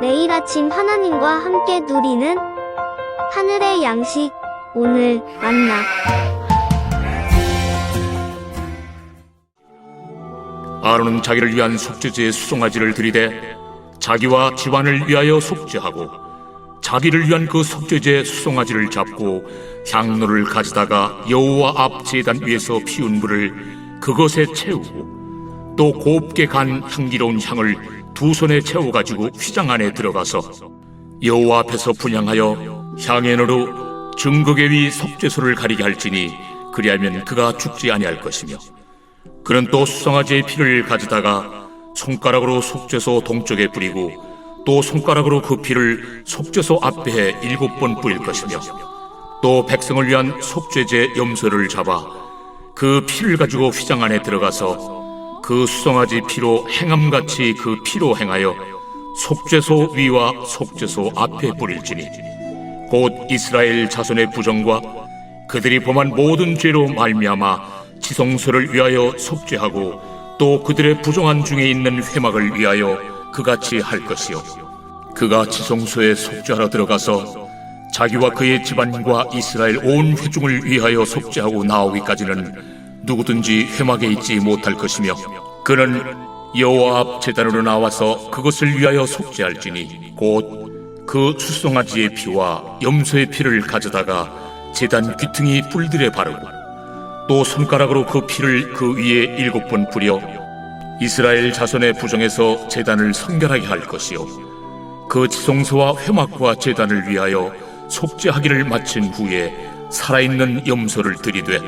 매일 아침 하나님과 함께 누리는 하늘의 양식 오늘 만나. 아론은 자기를 위한 속죄제의 수송아지를 들이대 자기와 집안을 위하여 속죄하고 자기를 위한 그 속죄제 수송아지를 잡고 향로를 가지다가 여호와 앞 제단 위에서 피운 불을 그것에 채우고 또 곱게 간 향기로운 향을 두 손에 채워 가지고 휘장 안에 들어가서 여호와 앞에서 분양하여 향연으로 증거계 위 속죄소를 가리게 할지니 그리하면 그가 죽지 아니할 것이며 그는 또 수송아지의 피를 가져다가 손가락으로 속죄소 동쪽에 뿌리고 또 손가락으로 그 피를 속죄소 앞에 일곱 번 뿌릴 것이며 또 백성을 위한 속죄제 염소를 잡아 그 피를 가지고 휘장 안에 들어가서 그 수송아지 피로 행함같이 그 피로 행하여 속죄소 위와 속죄소 앞에 뿌릴지니 곧 이스라엘 자손의 부정과 그들이 범한 모든 죄로 말미암아 지성소를 위하여 속죄하고 또 그들의 부정한 중에 있는 회막을 위하여 그같이 할 것이요. 그가 지성소에 속죄하러 들어가서 자기와 그의 집안과 이스라엘 온 회중을 위하여 속죄하고 나오기까지는 누구든지 회막에 있지 못할 것이며 그는 여호와 앞 제단으로 나와서 그것을 위하여 속죄할지니 곧 그 수송아지의 피와 염소의 피를 가져다가 제단 귀퉁이 뿔들에 바르고 또 손가락으로 그 피를 그 위에 일곱 번 뿌려 이스라엘 자손의 부정에서 제단을 성결하게 할 것이요. 그 지성소와 회막과 제단을 위하여 속죄하기를 마친 후에 살아있는 염소를 들이되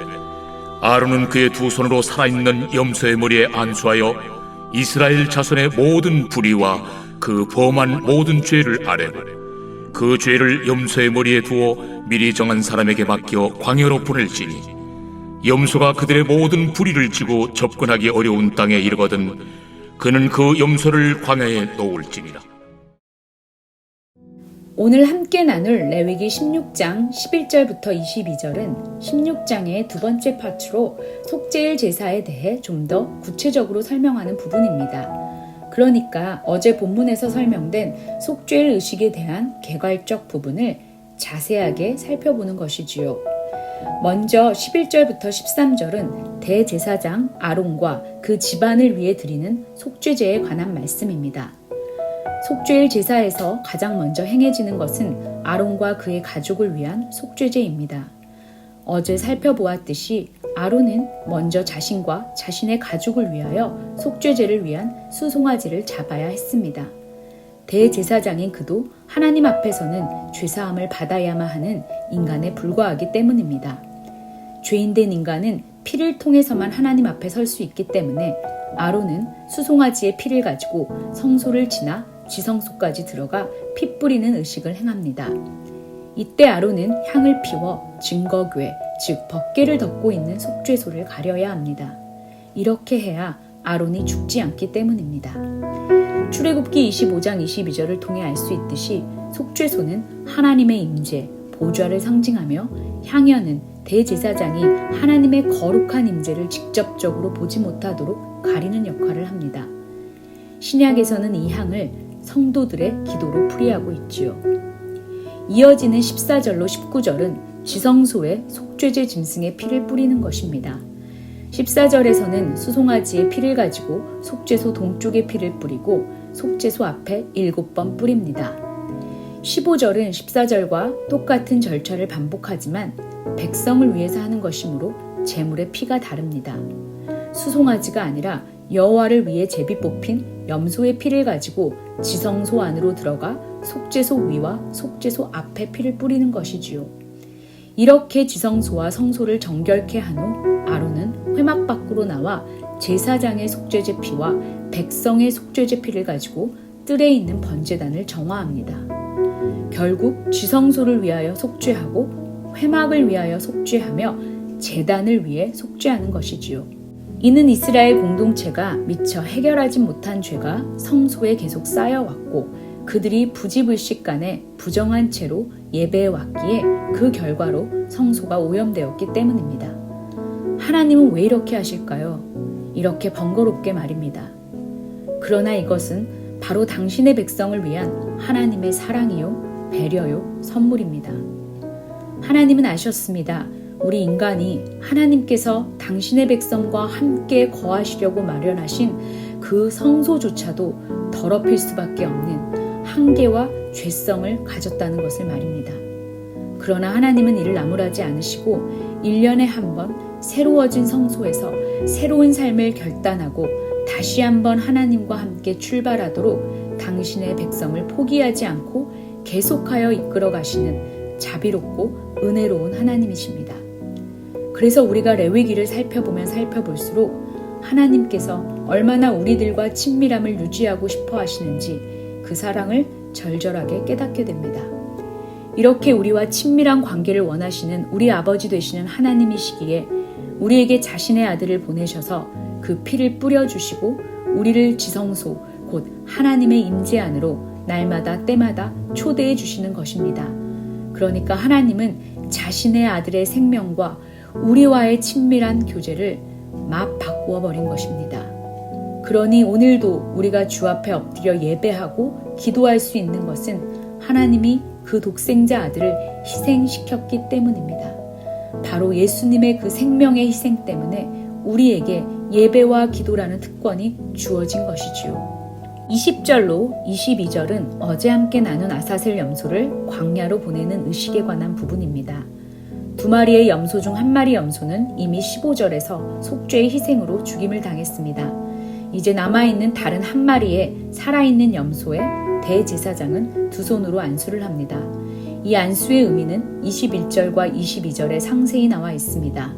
아론은 그의 두 손으로 살아있는 염소의 머리에 안수하여 이스라엘 자손의 모든 불의와 그 범한 모든 죄를 아뢰고 그 죄를 염소의 머리에 두어 미리 정한 사람에게 맡겨 광야로 보낼지니 염소가 그들의 모든 불의를 지고 접근하기 어려운 땅에 이르거든 그는 그 염소를 광야에 놓을지니라 오늘 함께 나눌 레위기 16장 11절부터 22절은 16장의 두 번째 파트로 속죄일 제사에 대해 좀 더 구체적으로 설명하는 부분입니다. 그러니까 어제 본문에서 설명된 속죄일 의식에 대한 개괄적 부분을 자세하게 살펴보는 것이지요. 먼저 11절부터 13절은 대제사장 아론과 그 집안을 위해 드리는 속죄제에 관한 말씀입니다. 속죄일 제사에서 가장 먼저 행해지는 것은 아론과 그의 가족을 위한 속죄제입니다. 어제 살펴보았듯이 아론은 먼저 자신과 자신의 가족을 위하여 속죄제를 위한 수송아지를 잡아야 했습니다. 대제사장인 그도 하나님 앞에서는 죄사함을 받아야만 하는 인간에 불과하기 때문입니다. 죄인된 인간은 피를 통해서만 하나님 앞에 설 수 있기 때문에 아론은 수송아지의 피를 가지고 성소를 지나 지성소까지 들어가 피 뿌리는 의식을 행합니다. 이때 아론은 향을 피워 증거궤, 즉 법궤를 덮고 있는 속죄소를 가려야 합니다. 이렇게 해야 아론이 죽지 않기 때문입니다. 출애굽기 25장 22절을 통해 알 수 있듯이 속죄소는 하나님의 임재, 보좌를 상징하며 향연은 대제사장이 하나님의 거룩한 임재를 직접적으로 보지 못하도록 가리는 역할을 합니다. 신약에서는 이 향을 성도들의 기도로 풀이하고 있지요. 이어지는 14절로 19절은 지성소에 속죄제 짐승의 피를 뿌리는 것입니다. 14절에서는 수송아지의 피를 가지고 속죄소 동쪽의 피를 뿌리고 속죄소 앞에 일곱 번 뿌립니다. 15절은 14절과 똑같은 절차를 반복하지만 백성을 위해서 하는 것이므로 제물의 피가 다릅니다. 수송아지가 아니라 여호와를 위해 제비 뽑힌 염소의 피를 가지고 지성소 안으로 들어가 속죄소 위와 속죄소 앞에 피를 뿌리는 것이지요. 이렇게 지성소와 성소를 정결케 한 후 아론은 회막 밖으로 나와 제사장의 속죄제 피와 백성의 속죄제 피를 가지고 뜰에 있는 번제단을 정화합니다. 결국 지성소를 위하여 속죄하고 회막을 위하여 속죄하며 제단을 위해 속죄하는 것이지요. 이는 이스라엘 공동체가 미처 해결하지 못한 죄가 성소에 계속 쌓여왔고 그들이 부지불식 간에 부정한 채로 예배해 왔기에 그 결과로 성소가 오염되었기 때문입니다. 하나님은 왜 이렇게 하실까요? 이렇게 번거롭게 말입니다. 그러나 이것은 바로 당신의 백성을 위한 하나님의 사랑이요, 배려요, 선물입니다. 하나님은 아셨습니다. 우리 인간이 하나님께서 당신의 백성과 함께 거하시려고 마련하신 그 성소조차도 더럽힐 수밖에 없는 한계와 죄성을 가졌다는 것을 말입니다. 그러나 하나님은 이를 나무라지 않으시고 1년에 한 번 새로워진 성소에서 새로운 삶을 결단하고 다시 한번 하나님과 함께 출발하도록 당신의 백성을 포기하지 않고 계속하여 이끌어 가시는 자비롭고 은혜로운 하나님이십니다. 그래서 우리가 레위기를 살펴보면 살펴볼수록 하나님께서 얼마나 우리들과 친밀함을 유지하고 싶어 하시는지 그 사랑을 절절하게 깨닫게 됩니다. 이렇게 우리와 친밀한 관계를 원하시는 우리 아버지 되시는 하나님이시기에 우리에게 자신의 아들을 보내셔서 그 피를 뿌려주시고 우리를 지성소 곧 하나님의 임재 안으로 날마다 때마다 초대해 주시는 것입니다. 그러니까 하나님은 자신의 아들의 생명과 우리와의 친밀한 교제를 막 바꾸어 버린 것입니다. 그러니 오늘도 우리가 주 앞에 엎드려 예배하고 기도할 수 있는 것은 하나님이 그 독생자 아들을 희생시켰기 때문입니다. 바로 예수님의 그 생명의 희생 때문에 우리에게 예배와 기도라는 특권이 주어진 것이지요. 20절로 22절은 어제 함께 나눈 아사셀 염소를 광야로 보내는 의식에 관한 부분입니다. 두 마리의 염소 중 한 마리 염소는 이미 15절에서 속죄의 희생으로 죽임을 당했습니다. 이제 남아있는 다른 한 마리의 살아있는 염소의 대제사장은 두 손으로 안수를 합니다. 이 안수의 의미는 21절과 22절에 상세히 나와 있습니다.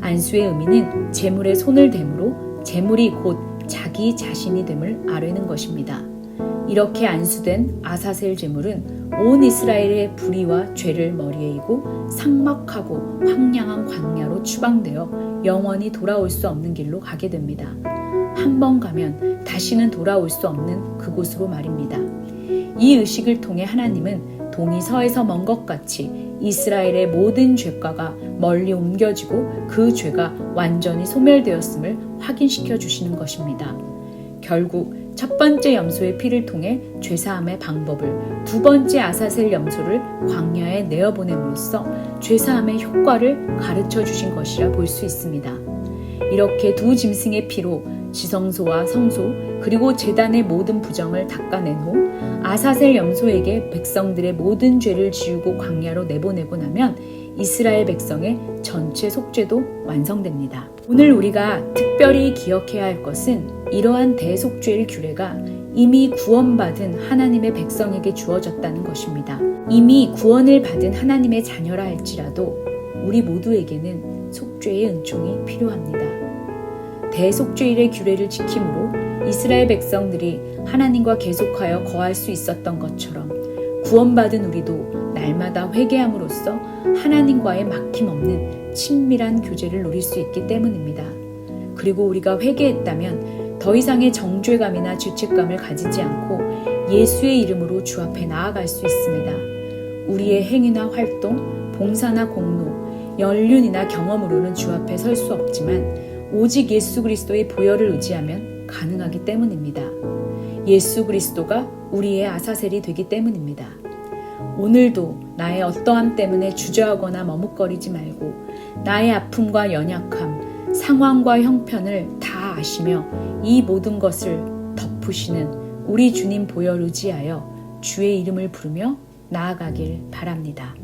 안수의 의미는 재물에 손을 대므로 재물이 곧 자기 자신이 됨을 아뢰는 것입니다. 이렇게 안수된 아사셀 제물은 온 이스라엘의 불의와 죄를 머리에 이고 삭막하고 황량한 광야로 추방되어 영원히 돌아올 수 없는 길로 가게 됩니다. 한 번 가면 다시는 돌아올 수 없는 그곳으로 말입니다. 이 의식을 통해 하나님은 동이 서에서 먼 것 같이 이스라엘의 모든 죄과가 멀리 옮겨지고 그 죄가 완전히 소멸되었음을 확인시켜 주시는 것입니다. 결국 첫 번째 염소의 피를 통해 죄사함의 방법을 두 번째 아사셀 염소를 광야에 내어보냄으로써 죄사함의 효과를 가르쳐 주신 것이라 볼 수 있습니다. 이렇게 두 짐승의 피로 지성소와 성소 그리고 재단의 모든 부정을 닦아낸 후 아사셀 염소에게 백성들의 모든 죄를 지우고 광야로 내보내고 나면 이스라엘 백성의 전체 속죄도 완성됩니다. 오늘 우리가 특별히 기억해야 할 것은 이러한 대속죄의 규례가 이미 구원받은 하나님의 백성에게 주어졌다는 것입니다. 이미 구원을 받은 하나님의 자녀라 할지라도 우리 모두에게는 속죄의 은총이 필요합니다. 대속죄일의 규례를 지킴으로 이스라엘 백성들이 하나님과 계속하여 거할 수 있었던 것처럼 구원받은 우리도 날마다 회개함으로써 하나님과의 막힘 없는 친밀한 교제를 누릴 수 있기 때문입니다. 그리고 우리가 회개했다면 더 이상의 정죄감이나 죄책감을 가지지 않고 예수의 이름으로 주 앞에 나아갈 수 있습니다. 우리의 행위나 활동, 봉사나 공로, 연륜이나 경험으로는 주 앞에 설 수 없지만 오직 예수 그리스도의 보혈을 의지하면 가능하기 때문입니다. 예수 그리스도가 우리의 아사셀이 되기 때문입니다. 오늘도 나의 어떠함 때문에 주저하거나 머뭇거리지 말고 나의 아픔과 연약함, 상황과 형편을 다 아시며 이 모든 것을 덮으시는 우리 주님 보혈 의지하여 주의 이름을 부르며 나아가길 바랍니다.